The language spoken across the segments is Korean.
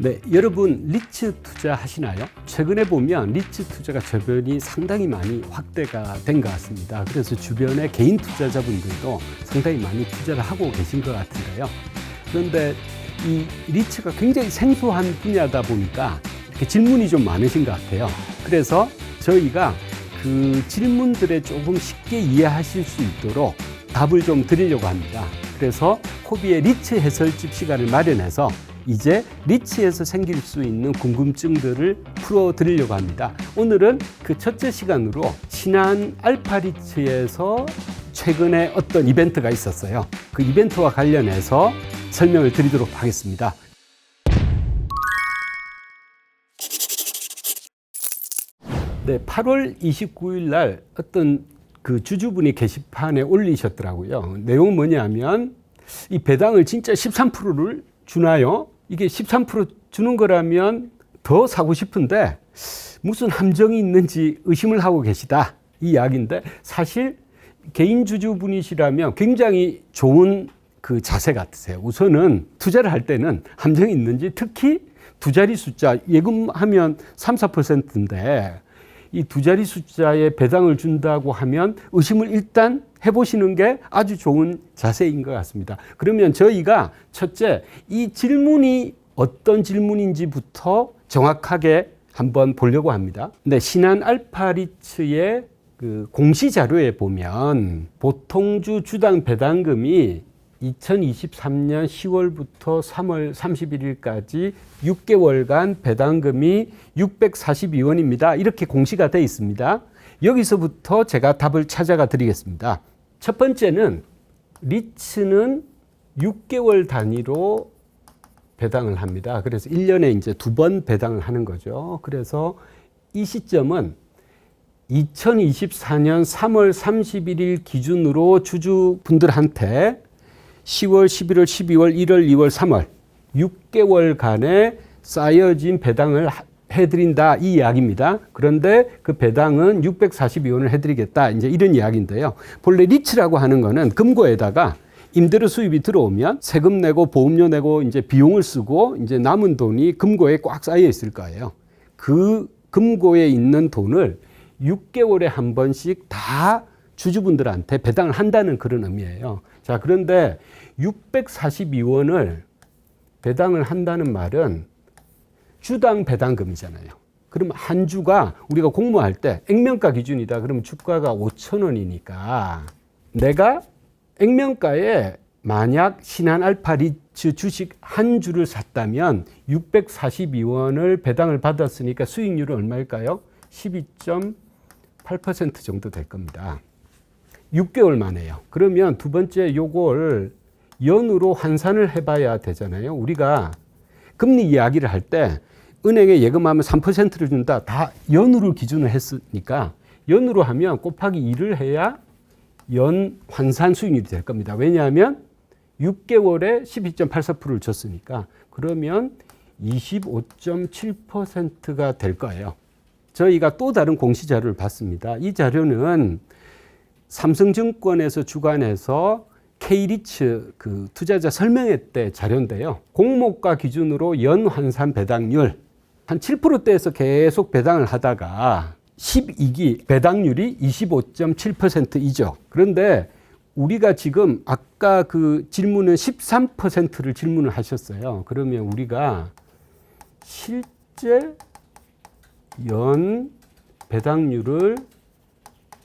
네, 여러분 리츠 투자 하시나요? 최근에 보면 리츠 투자가 저변이 상당히 많이 확대가 된 것 같습니다. 그래서 주변의 개인 투자자분들도 상당히 많이 투자를 하고 계신 것 같은데요. 그런데 이 리츠가 굉장히 생소한 분야다 보니까 이렇게 질문이 좀 많으신 것 같아요. 그래서 저희가 그 질문들에 조금 쉽게 이해하실 수 있도록 답을 좀 드리려고 합니다. 그래서 코비의 리츠 해설집 시간을 마련해서 이제 리치에서 생길 수 있는 궁금증들을 풀어 드리려고 합니다. 오늘은 그 첫째 시간으로 신한 알파 리치에서 최근에 어떤 이벤트가 있었어요. 그 이벤트와 관련해서 설명을 드리도록 하겠습니다. 네, 8월 29일 날 어떤 그 주주분이 게시판에 올리셨더라고요. 내용은 뭐냐면 이 배당을 진짜 13%를 주나요? 이게 13% 주는 거라면 더 사고 싶은데 무슨 함정이 있는지 의심을 하고 계시다. 이 이야기인데 사실 개인 주주분이시라면 굉장히 좋은 그 자세 같으세요. 우선은 투자를 할 때는 함정이 있는지 특히 두 자리 숫자 예금하면 3, 4%인데 이 두 자리 숫자의 배당을 준다고 하면 의심을 일단 해보시는 게 아주 좋은 자세인 것 같습니다. 그러면 저희가 첫째, 이 질문이 어떤 질문인지부터 정확하게 한번 보려고 합니다. 네, 신한 알파리츠의 그 공시 자료에 보면 보통주 주당 배당금이 2023년 10월부터 3월 31일까지 6개월간 배당금이 642원입니다. 이렇게 공시가 되어 있습니다. 여기서부터 제가 답을 찾아가 드리겠습니다. 첫 번째는 리츠는 6개월 단위로 배당을 합니다. 그래서 1년에 이제 두 번 배당을 하는 거죠. 그래서 이 시점은 2024년 3월 31일 기준으로 주주분들한테 10월, 11월, 12월, 1월, 2월, 3월 6개월간의 쌓여진 배당을 해드린다 이 이야기입니다. 그런데 그 배당은 642원을 해드리겠다 이제 이런 이야기인데요. 본래 리츠라고 하는 거는 금고에다가 임대료 수입이 들어오면 세금 내고 보험료 내고 이제 비용을 쓰고 이제 남은 돈이 금고에 꽉 쌓여 있을 거예요. 그 금고에 있는 돈을 6개월에 한 번씩 다 주주분들한테 배당을 한다는 그런 의미예요. 자, 그런데 642원을 배당을 한다는 말은 주당 배당금이잖아요. 그럼 한 주가 우리가 공모할 때 액면가 기준이다. 그러면 주가가 5천 원이니까 내가 액면가에 만약 신한 알파 리츠 주식 한 주를 샀다면 642원을 배당을 받았으니까 수익률은 얼마일까요? 12.8% 정도 될 겁니다. 6개월 만에요. 그러면 두 번째 요걸 연으로 환산을 해봐야 되잖아요. 우리가 금리 이야기를 할 때 은행에 예금하면 3%를 준다. 다 연으로 기준을 했으니까 연으로 하면 곱하기 2를 해야 연 환산 수익률이 될 겁니다. 왜냐하면 6개월에 12.84%를 줬으니까 그러면 25.7%가 될 거예요. 저희가 또 다른 공시 자료를 봤습니다. 이 자료는 삼성증권에서 주관해서 K리츠 그 투자자 설명회 때 자료인데요. 공모가 기준으로 연 환산 배당률 한 7%대에서 계속 배당을 하다가 12기 배당률이 25.7%이죠. 그런데 우리가 지금 아까 그 질문은 13%를 질문을 하셨어요. 그러면 우리가 실제 연 배당률을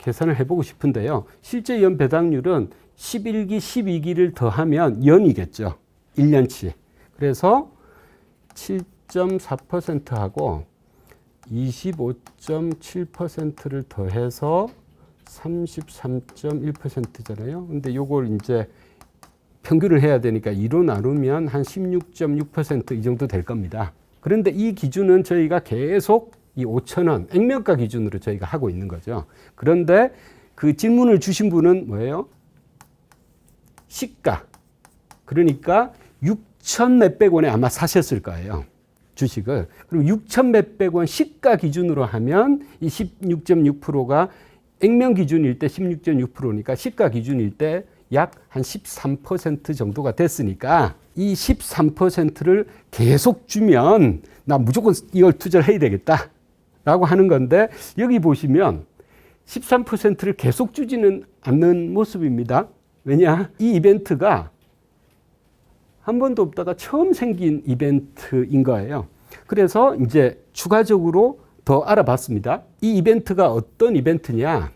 계산을 해보고 싶은데요. 실제 연 배당률은 11기, 12기를 더하면 연이겠죠. 1년치. 그래서 7.4%하고 25.7%를 더해서 33.1%잖아요. 근데 요걸 이제 평균을 해야 되니까 2로 나누면 한 16.6%이 정도 될 겁니다. 그런데 이 기준은 저희가 계속 이 5천 원 액면가 기준으로 저희가 하고 있는 거죠. 그런데 그 질문을 주신 분은 뭐예요? 시가. 그러니까 6천 몇백 원에 아마 사셨을 거예요. 주식을. 그럼 6천 몇백 원 시가 기준으로 하면 이 16.6%가 액면 기준일 때 16.6%니까 시가 기준일 때 약 한 13% 정도가 됐으니까 이 13%를 계속 주면 나 무조건 이걸 투자를 해야 되겠다. 라고 하는 건데 여기 보시면 13%를 계속 주지는 않는 모습입니다. 왜냐? 이 이벤트가 한 번도 없다가 처음 생긴 이벤트인 거예요. 그래서 이제 추가적으로 더 알아봤습니다. 이 이벤트가 어떤 이벤트냐?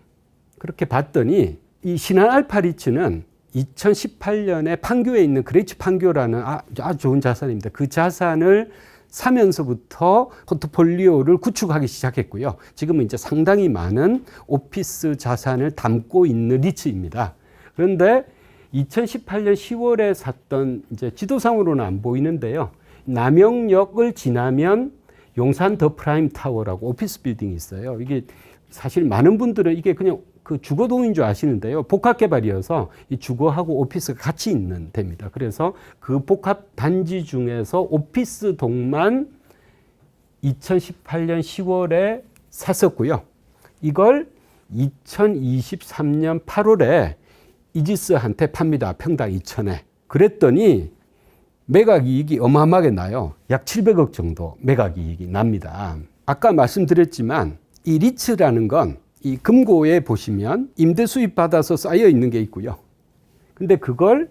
그렇게 봤더니 이 신한 알파리츠는 2018년에 판교에 있는 그레이츠 판교라는 아- 아주 좋은 자산입니다. 그 자산을 사면서부터 포트폴리오를 구축하기 시작했고요. 지금은 이제 상당히 많은 오피스 자산을 담고 있는 리츠입니다. 그런데 2018년 10월에 샀던 이제 지도상으로는 안 보이는데요. 남영역을 지나면 용산 더 프라임 타워라고 오피스 빌딩이 있어요. 이게 사실 많은 분들은 이게 그냥 그 주거동인 줄 아시는데요. 복합 개발이어서 이 주거하고 오피스가 같이 있는 데입니다. 그래서 그 복합 단지 중에서 오피스 동만 2018년 10월에 샀었고요. 이걸 2023년 8월에 이지스한테 팝니다. 평당 2천에. 그랬더니 매각 이익이 어마어마하게 나요. 약 700억 정도 매각 이익이 납니다. 아까 말씀드렸지만 이 리츠라는 건 이 금고에 보시면 임대 수입 받아서 쌓여 있는 게 있고요. 근데 그걸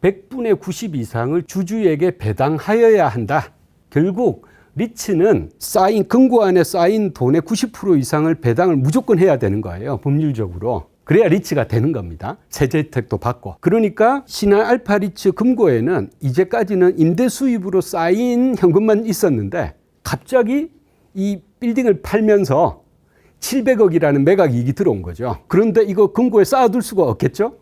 100분의 90 이상을 주주에게 배당하여야 한다. 결국 리츠는 쌓인 금고 안에 쌓인 돈의 90% 이상을 배당을 무조건 해야 되는 거예요. 법률적으로. 그래야 리츠가 되는 겁니다. 세제 혜택도 받고. 그러니까 신한 알파 리츠 금고에는 이제까지는 임대 수입으로 쌓인 현금만 있었는데 갑자기 이 빌딩을 팔면서 700억이라는 매각 이익이 들어온 거죠. 그런데 이거 금고에 쌓아둘 수가 없겠죠?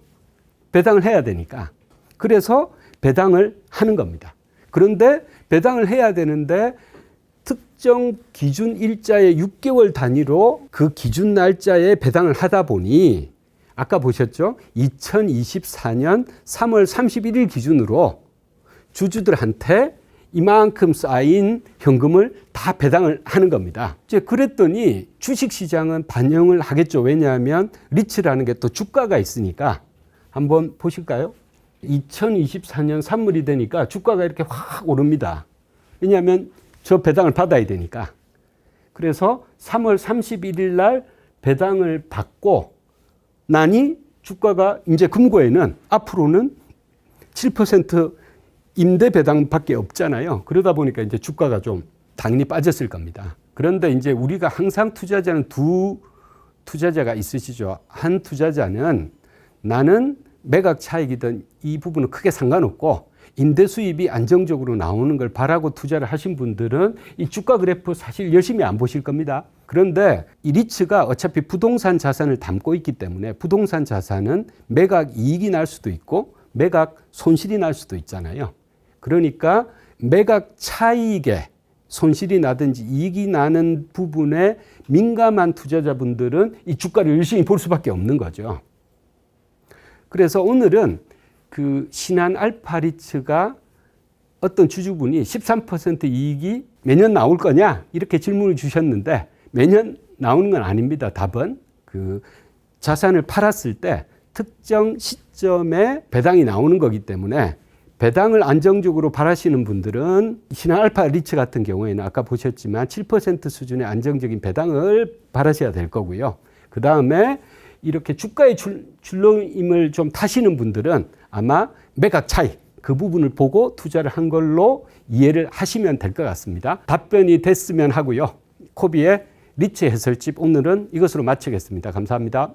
배당을 해야 되니까. 그래서 배당을 하는 겁니다. 그런데 배당을 해야 되는데 특정 기준 일자의 6개월 단위로 그 기준 날짜에 배당을 하다 보니 아까 보셨죠? 2024년 3월 31일 기준으로 주주들한테 이만큼 쌓인 현금을 다 배당을 하는 겁니다. 이제 그랬더니 주식 시장은 반영을 하겠죠. 왜냐하면 리츠라는 게 또 주가가 있으니까 한번 보실까요? 2024년 3월이 되니까 주가가 이렇게 확 오릅니다. 왜냐하면 저 배당을 받아야 되니까. 그래서 3월 31일 날 배당을 받고 나니 주가가 이제 금고에는 앞으로는 7% 임대 배당밖에 없잖아요. 그러다 보니까 이제 주가가 좀 당연히 빠졌을 겁니다. 그런데 이제 우리가 항상 투자자는 두 투자자가 있으시죠. 한 투자자는 나는 매각 차익이든 이 부분은 크게 상관없고 임대 수입이 안정적으로 나오는 걸 바라고 투자를 하신 분들은 이 주가 그래프 사실 열심히 안 보실 겁니다. 그런데 이 리츠가 어차피 부동산 자산을 담고 있기 때문에 부동산 자산은 매각 이익이 날 수도 있고 매각 손실이 날 수도 있잖아요. 그러니까 매각 차익에 손실이 나든지 이익이 나는 부분에 민감한 투자자분들은 이 주가를 열심히 볼 수밖에 없는 거죠. 그래서 오늘은 그 신한 알파리츠가 어떤 주주분이 13% 이익이 매년 나올 거냐 이렇게 질문을 주셨는데 매년 나오는 건 아닙니다. 답은 그 자산을 팔았을 때 특정 시점에 배당이 나오는 거기 때문에 배당을 안정적으로 바라시는 분들은 신한 알파 리츠 같은 경우에는 아까 보셨지만 7% 수준의 안정적인 배당을 바라셔야 될 거고요. 그 다음에 이렇게 주가의 줄, 줄림을 좀 타시는 분들은 아마 매각 차이 그 부분을 보고 투자를 한 걸로 이해를 하시면 될 것 같습니다. 답변이 됐으면 하고요. 코비의 리츠 해설집 오늘은 이것으로 마치겠습니다. 감사합니다.